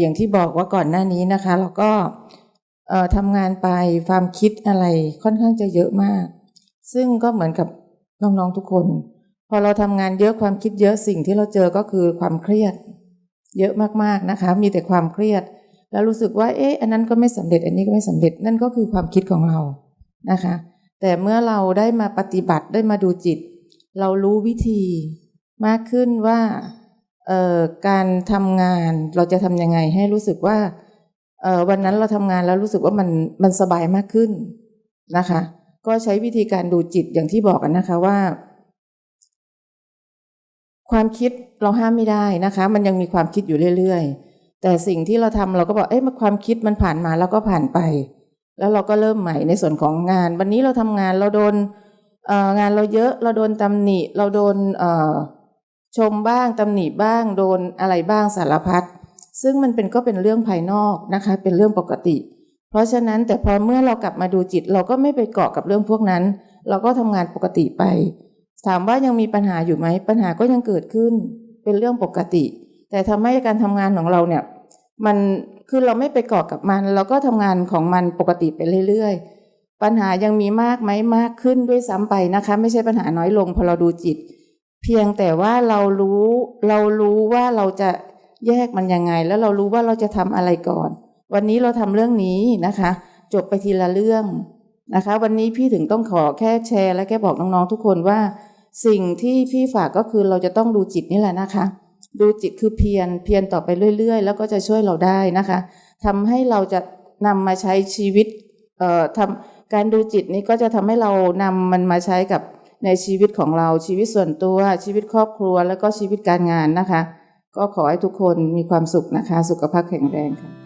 อย่างที่บอกว่าก่อนหน้านี้นะคะเราก็ทำงานไปความคิดอะไรค่อนข้างจะเยอะมาก ซึ่งก็เหมือนกับน้องๆทุกคน พอเราทำงานเยอะความคิดเยอะสิ่งที่เราเจอก็คือความเครียด เยอะมากๆนะคะ มีแต่ความเครียด แล้วรู้สึกว่า เอ๊ะอันนั้นก็ไม่สำเร็จ อันนี้ก็ไม่สำเร็จนั่นก็คือความคิดของเรานะคะ แต่เมื่อเราได้มาปฏิบัติได้มาดูจิต เรารู้วิธีมากขึ้นว่า การทำงานเราจะทำยังไงให้รู้สึกว่าวันนั้นเราทำงานแล้วรู้สึกว่ามันมันสบายมากขึ้นนะคะ ก็ใช้วิธีการดูจิตอย่างที่บอกกันนะคะว่า ความคิดเราห้ามไม่ได้นะคะ มันยังมีความคิดอยู่เรื่อย ๆ แต่สิ่งที่เราทำเราก็บอกเอ๊ะความคิดมันผ่านมาแล้วก็ผ่านไป แล้วเราก็เริ่มใหม่ในส่วนของงาน วันนี้เราทำงานเราโดนงานเราเยอะเราโดนตำหนิ เราโดนอ ชมบ้างตำหนิบ้างโดนอะไรบ้างสารพัดซึ่งมันเป็นก็เป็นเรื่องภายนอกนะคะ เป็นเรื่องปกติ เพราะฉะนั้นแต่พอเมื่อเรากลับมาดูจิต เราก็ไม่ไปเกาะกับเรื่องพวกนั้น เราก็ทำงานปกติไป ถามว่ายังมีปัญหาอยู่ไหมปัญหาก็ยังเกิดขึ้น เป็นเรื่องปกติ แต่ทำให้การทำงานของเราเนี่ยมันคือเราไม่ไปเกาะกับมัน เราก็ทำงานของมันปกติไปเรื่อยๆปัญหายังมีมากไหมมากขึ้นด้วยซ้ำไปนะคะ ไม่ใช่ปัญหาน้อยลงพอเราดูจิต เพียงแต่ว่าเรารู้เรารู้ว่าเราจะแยกมันยังไง แล้วเรารู้ว่าเราจะทำอะไรก่อน วันนี้เราทำเรื่องนี้นะคะ จบไปทีละเรื่องนะคะ วันนี้พี่ถึงต้องขอแค่แชร์ และแค่บอกน้องๆทุกคนว่า สิ่งที่พี่ฝากก็คือเราจะต้องดูจิตนี่แหละนะคะ ดูจิตคือเพียรเพียรต่อไปเรื่อย ๆ แล้วก็จะช่วยเราได้นะคะทำให้เราจะนำมาใช้ชีวิตเอ่อทำการดูจิตนี้ก็จะทำให้เรานำมันมาใช้กับ ในชีวิตของเราชีวิตส่วนตัวชีวิตครอบครัว แล้วก็ชีวิตการงานนะคะ ก็ขอให้ทุกคนมีความสุขนะคะ สุขภาพแข็งแรงค่ะ